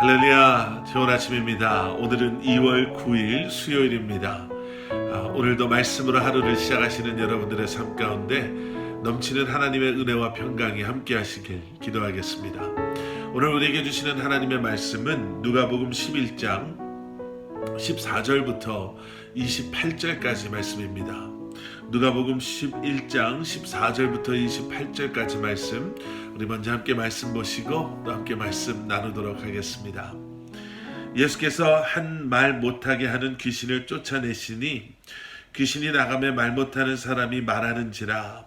할렐루야 좋은 아침입니다. 오늘은 2월 9일 수요일입니다. 아, 오늘도 말씀으로 하루를 시작하시는 여러분들의 삶 가운데 넘치는 하나님의 은혜와 평강이 함께 하시길 기도하겠습니다. 오늘 우리에게 주시는 하나님의 말씀은 누가복음 11장 14절부터 28절까지 말씀입니다. 누가복음 11장 14절부터 28절까지 말씀 우리 먼저 함께 말씀 보시고 또 함께 말씀 나누도록 하겠습니다. 예수께서 한 말 못하게 하는 귀신을 쫓아내시니 귀신이 나가며 말 못하는 사람이 말하는지라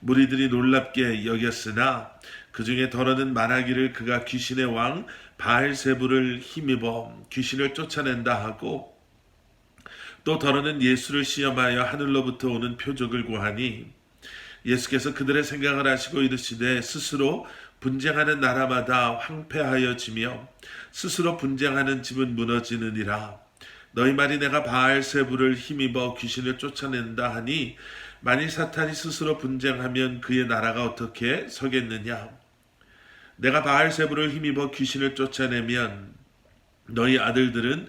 무리들이 놀랍게 여겼으나 그 중에 더러는 말하기를 그가 귀신의 왕 바알세부를 힘입어 귀신을 쫓아낸다 하고 또 더러는 예수를 시험하여 하늘로부터 오는 표적을 구하니 예수께서 그들의 생각을 하시고 이르시되 스스로 분쟁하는 나라마다 황폐하여 지며 스스로 분쟁하는 집은 무너지느니라. 너희 말이 내가 바알세부를 힘입어 귀신을 쫓아낸다 하니 만일 사탄이 스스로 분쟁하면 그의 나라가 어떻게 서겠느냐? 내가 바알세부를 힘입어 귀신을 쫓아내면 너희 아들들은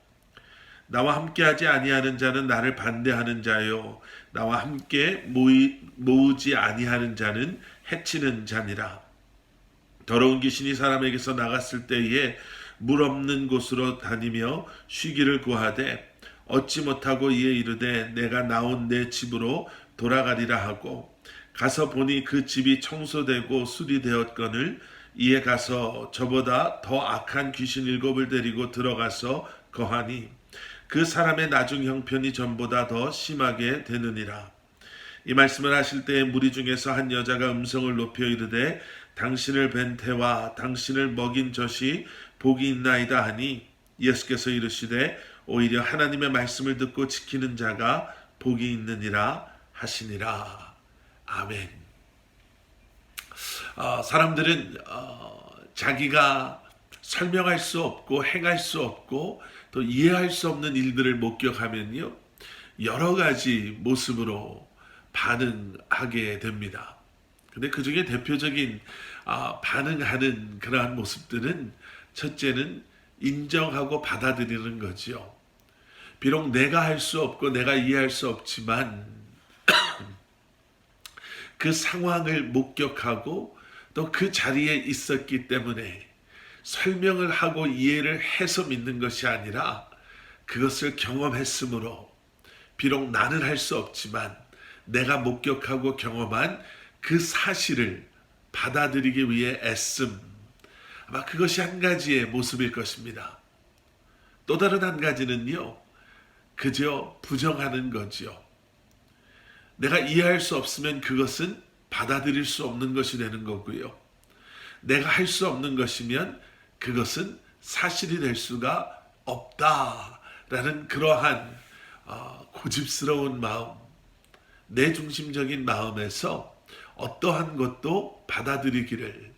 나와 함께하지 아니하는 자는 나를 반대하는 자요 나와 함께 모이, 모으지 아니하는 자는 해치는 자니라. 더러운 귀신이 사람에게서 나갔을 때에 물 없는 곳으로 다니며 쉬기를 구하되 얻지 못하고 이에 이르되 내가 나온 내 집으로 돌아가리라 하고 가서 보니 그 집이 청소되고 수리되었거늘 이에 가서 저보다 더 악한 귀신 일곱을 데리고 들어가서 거하니 그 사람의 나중 형편이 전보다 더 심하게 되느니라. 이 말씀을 하실 때에 무리 중에서 한 여자가 음성을 높여 이르되 당신을 뵌 태와 당신을 먹인 젖이 복이 있나이다 하니 예수께서 이르시되 오히려 하나님의 말씀을 듣고 지키는 자가 복이 있느니라 하시니라. 아멘. 어, 사람들은 어, 자기가 설명할 수 없고 행할 수 없고 또 이해할 수 없는 일들을 목격하면요 여러 가지 모습으로 반응하게 됩니다. 근데 그 중에 대표적인 아, 반응하는 그러한 모습들은 첫째는 인정하고 받아들이는 거지요. 비록 내가 할 수 없고 내가 이해할 수 없지만 그 상황을 목격하고 또 그 자리에 있었기 때문에 설명을 하고 이해를 해서 믿는 것이 아니라 그것을 경험했으므로 비록 나는 할 수 없지만 내가 목격하고 경험한 그 사실을 받아들이기 위해 애씀 아마 그것이 한 가지의 모습일 것입니다. 또 다른 한 가지는요. 그저 부정하는 거지요. 내가 이해할 수 없으면 그것은 받아들일 수 없는 것이 되는 거고요. 내가 할 수 없는 것이면 그것은 사실이 될 수가 없다라는 그러한 어, 고집스러운 마음, 내 중심적인 마음에서 어떠한 것도 받아들이기를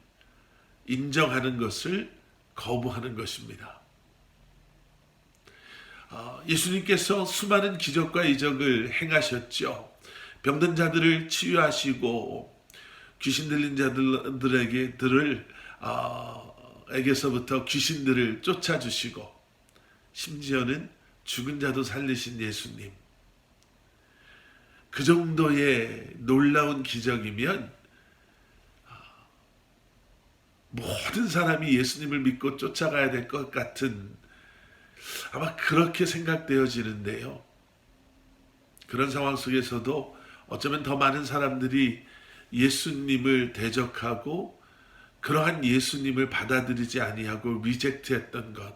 인정하는 것을 거부하는 것입니다. 어, 예수님께서 수많은 기적과 이적을 행하셨죠. 병든 자들을 치유하시고 귀신 들린 자들에게 들을 어, 에게서부터 귀신들을 쫓아주시고 심지어는 죽은 자도 살리신 예수님. 그 정도의 놀라운 기적이면 모든 사람이 예수님을 믿고 쫓아가야 될 것 같은 아마 그렇게 생각되어지는데요. 그런 상황 속에서도 어쩌면 더 많은 사람들이 예수님을 대적하고 그러한 예수님을 받아들이지 아니하고 리젝트했던 것.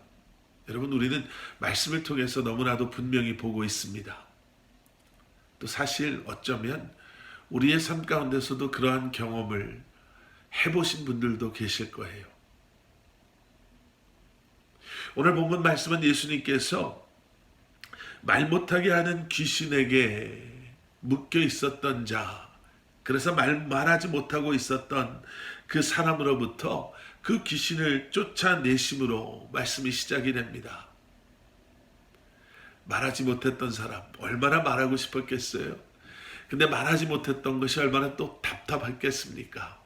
여러분 우리는 말씀을 통해서 너무나도 분명히 보고 있습니다. 또 사실 어쩌면 우리의 삶 가운데서도 그러한 경험을 해보신 분들도 계실 거예요. 오늘 본문 말씀은 예수님께서 말 못하게 하는 귀신에게 묶여 있었던 자, 그래서 말, 말하지 못하고 있었던 그 사람으로부터 그 귀신을 쫓아내심으로 말씀이 시작이 됩니다. 말하지 못했던 사람, 얼마나 말하고 싶었겠어요? 근데 말하지 못했던 것이 얼마나 또 답답했겠습니까?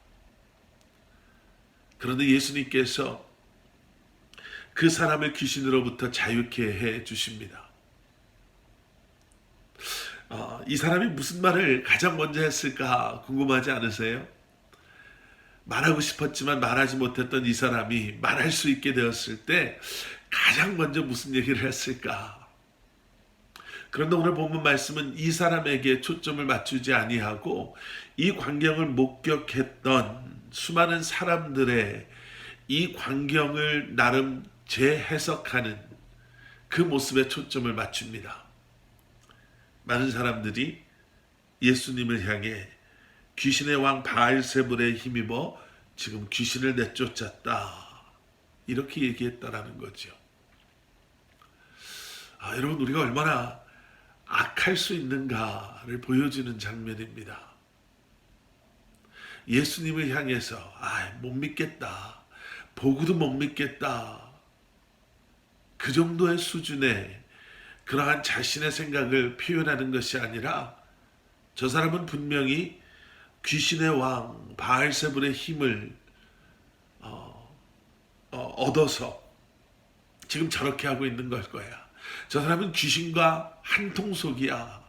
그런데 예수님께서 그 사람을 귀신으로부터 자유케 해 주십니다. 어, 이 사람이 무슨 말을 가장 먼저 했을까 궁금하지 않으세요? 말하고 싶었지만 말하지 못했던 이 사람이 말할 수 있게 되었을 때 가장 먼저 무슨 얘기를 했을까? 그런데 오늘 본문 말씀은 이 사람에게 초점을 맞추지 아니하고 이 광경을 목격했던 수많은 사람들의 이 광경을 나름 재해석하는 그 모습에 초점을 맞춥니다. 많은 사람들이 예수님을 향해 귀신의 왕 바알세불에 힘입어 지금 귀신을 내쫓았다. 이렇게 얘기했다라는 거죠. 아, 여러분 우리가 얼마나 악할 수 있는가를 보여주는 장면입니다. 예수님을 향해서 아, 못 믿겠다. 보고도 못 믿겠다. 그 정도의 수준의 그러한 자신의 생각을 표현하는 것이 아니라 저 사람은 분명히 귀신의 왕 바알세불의 힘을 어, 어, 얻어서 지금 저렇게 하고 있는 걸 거야. 저 사람은 귀신과 한 통속이야.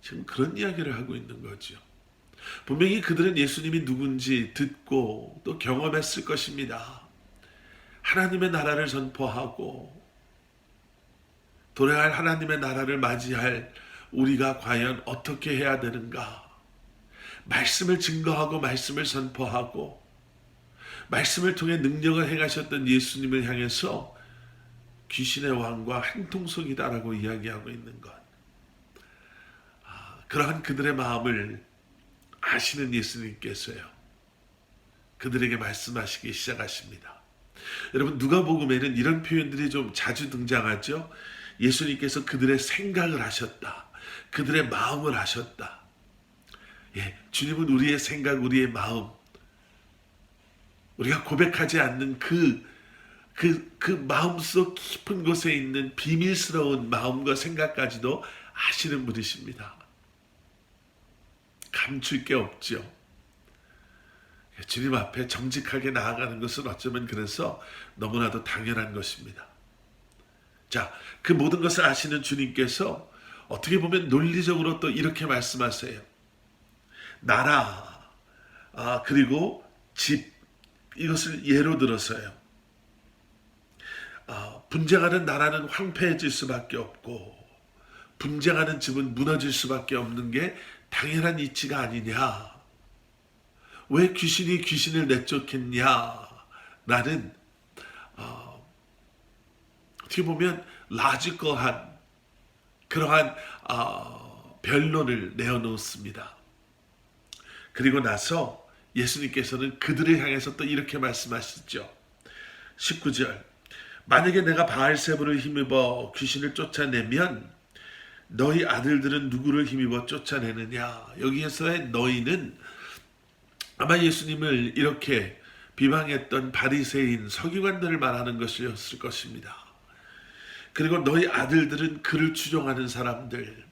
지금 그런 이야기를 하고 있는 거죠. 분명히 그들은 예수님이 누군지 듣고 또 경험했을 것입니다. 하나님의 나라를 선포하고 돌아갈 하나님의 나라를 맞이할 우리가 과연 어떻게 해야 되는가? 말씀을 증거하고 말씀을 선포하고 말씀을 통해 능력을 행하셨던 예수님을 향해서 귀신의 왕과 한통속이다라고 이야기하고 있는 것. 아, 그러한 그들의 마음을 아시는 예수님께서요. 그들에게 말씀하시기 시작하십니다. 여러분 누가복음에는 이런 표현들이 좀 자주 등장하죠. 예수님께서 그들의 생각을 하셨다. 그들의 마음을 하셨다. 예, 주님은 우리의 생각, 우리의 마음, 우리가 고백하지 않는 그, 그, 그 마음속 깊은 곳에 있는 비밀스러운 마음과 생각까지도 아시는 분이십니다. 감출 게 없죠. 주님 앞에 정직하게 나아가는 것은 어쩌면 그래서 너무나도 당연한 것입니다. 자, 그 모든 것을 아시는 주님께서 어떻게 보면 논리적으로 또 이렇게 말씀하세요. 나라, 아, 그리고 집, 이것을 예로 들어서요. 아, 분쟁하는 나라는 황폐해질 수밖에 없고, 분쟁하는 집은 무너질 수밖에 없는 게 당연한 이치가 아니냐. 왜 귀신이 귀신을 내쫓겠냐? 라는, 어, 어떻게 보면 라지컬한 그러한 어, 변론을 내어놓습니다. 그리고 나서 예수님께서는 그들을 향해서 또 이렇게 말씀하시죠. 19절 만약에 내가 바알세부를 힘입어 귀신을 쫓아내면 너희 아들들은 누구를 힘입어 쫓아내느냐 여기에서의 너희는 아마 예수님을 이렇게 비방했던 바리새인 서기관들을 말하는 것이었을 것입니다. 그리고 너희 아들들은 그를 추종하는 사람들.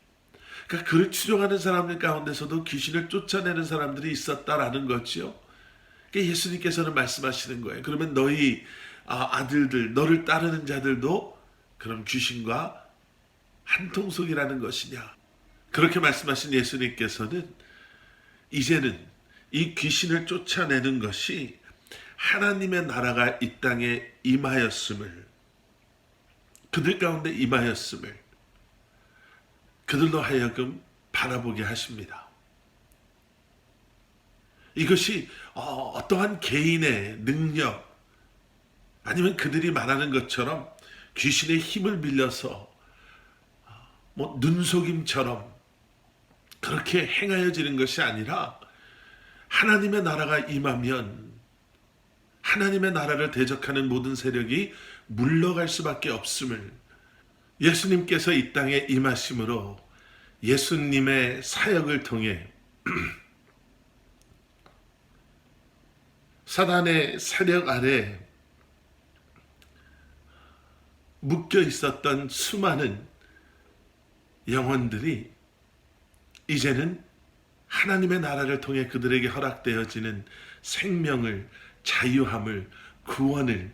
그러니까 그를 추종하는 사람들 가운데서도 귀신을 쫓아내는 사람들이 있었다라는 거죠. 그러니까 예수님께서는 말씀하시는 거예요. 그러면 너희 아, 아들들, 너를 따르는 자들도 그럼 귀신과 한통속이라는 것이냐. 그렇게 말씀하신 예수님께서는 이제는 이 귀신을 쫓아내는 것이 하나님의 나라가 이 땅에 임하였음을 그들 가운데 임하였음을 그들로 하여금 바라보게 하십니다. 이것이 어, 어떠한 개인의 능력 아니면 그들이 말하는 것처럼 귀신의 힘을 빌려서 뭐 눈속임처럼 그렇게 행하여지는 것이 아니라 하나님의 나라가 임하면 하나님의 나라를 대적하는 모든 세력이 물러갈 수밖에 없음을 예수님께서 이 땅에 임하심으로 예수님의 사역을 통해 사단의 세력 아래 묶여 있었던 수많은 영혼들이 이제는 하나님의 나라를 통해 그들에게 허락되어지는 생명을, 자유함을, 구원을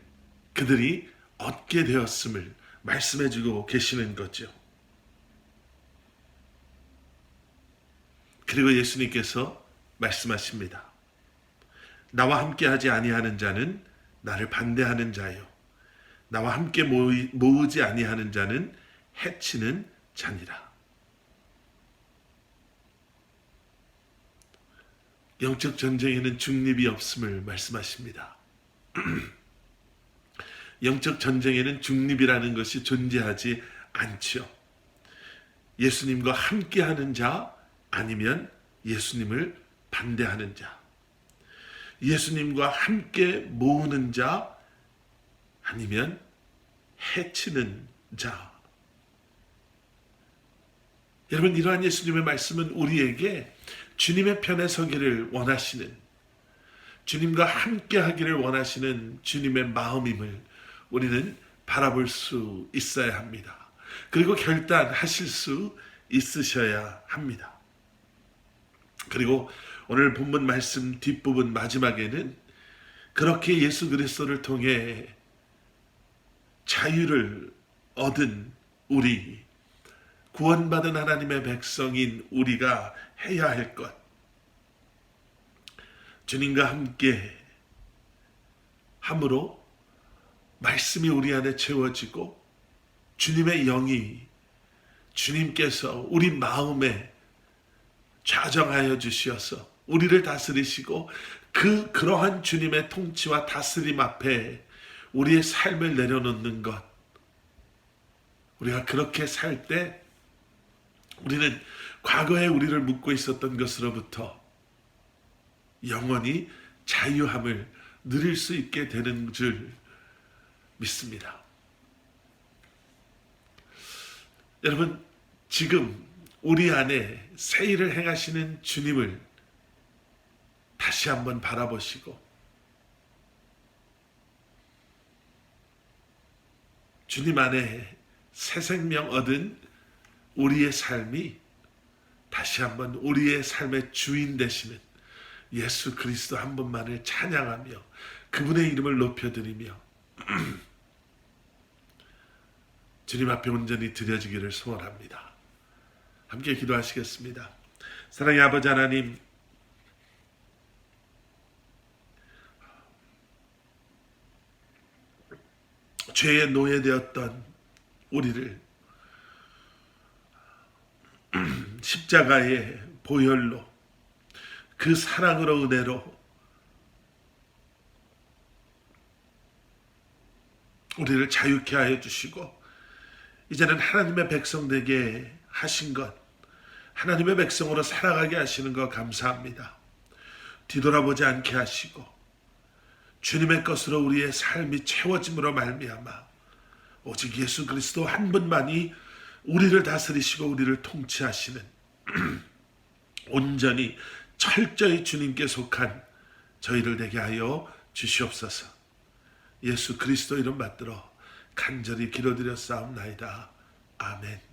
그들이 얻게 되었음을 말씀해 주고 계시는 거죠. 그리고 예수님께서 말씀하십니다. 나와 함께 하지 아니하는 자는 나를 반대하는 자요. 나와 함께 모으지 아니하는 자는 해치는 자니라. 영적 전쟁에는 중립이 없음을 말씀하십니다. 영적 전쟁에는 중립이라는 것이 존재하지 않죠. 예수님과 함께 하는 자 아니면 예수님을 반대하는 자. 예수님과 함께 모으는 자 아니면 해치는 자. 여러분 이러한 예수님의 말씀은 우리에게 주님의 편에 서기를 원하시는 주님과 함께 하기를 원하시는 주님의 마음임을 우리는 바라볼 수 있어야 합니다. 그리고 결단하실 수 있으셔야 합니다. 그리고 오늘 본문 말씀 뒷부분 마지막에는 그렇게 예수 그리스도를 통해 자유를 얻은 우리 구원받은 하나님의 백성인 우리가 해야 할 것. 주님과 함께 함으로 말씀이 우리 안에 채워지고 주님의 영이 주님께서 우리 마음에 좌정하여 주시어서 우리를 다스리시고 그 그러한 주님의 통치와 다스림 앞에 우리의 삶을 내려놓는 것. 우리가 그렇게 살 때 우리는 과거에 우리를 묶고 있었던 것으로부터 영원히 자유함을 누릴 수 있게 되는 줄 믿습니다. 여러분, 지금 우리 안에 새 일을 행하시는 주님을 다시 한번 바라보시고 주님 안에 새 생명 얻은 우리의 삶이 다시 한번 우리의 삶의 주인 되시는 예수 그리스도 한 분만을 찬양하며 그분의 이름을 높여드리며 주님 앞에 온전히 드려지기를 소원합니다. 함께 기도하시겠습니다. 사랑의 아버지 하나님, 죄의 노예되었던 우리를 십자가의 보혈로 그 사랑으로 은혜로 우리를 자유케 하여 주시고 이제는 하나님의 백성 되게 하신 것 하나님의 백성으로 살아가게 하시는 것 감사합니다. 뒤돌아보지 않게 하시고 주님의 것으로 우리의 삶이 채워짐으로 말미암아 오직 예수 그리스도 한 분만이 우리를 다스리시고 우리를 통치하시는 온전히 철저히 주님께 속한 저희를 되게 하여 주시옵소서. 예수 그리스도 이름 받들어 간절히 기도드렸사옵나이다. 아멘.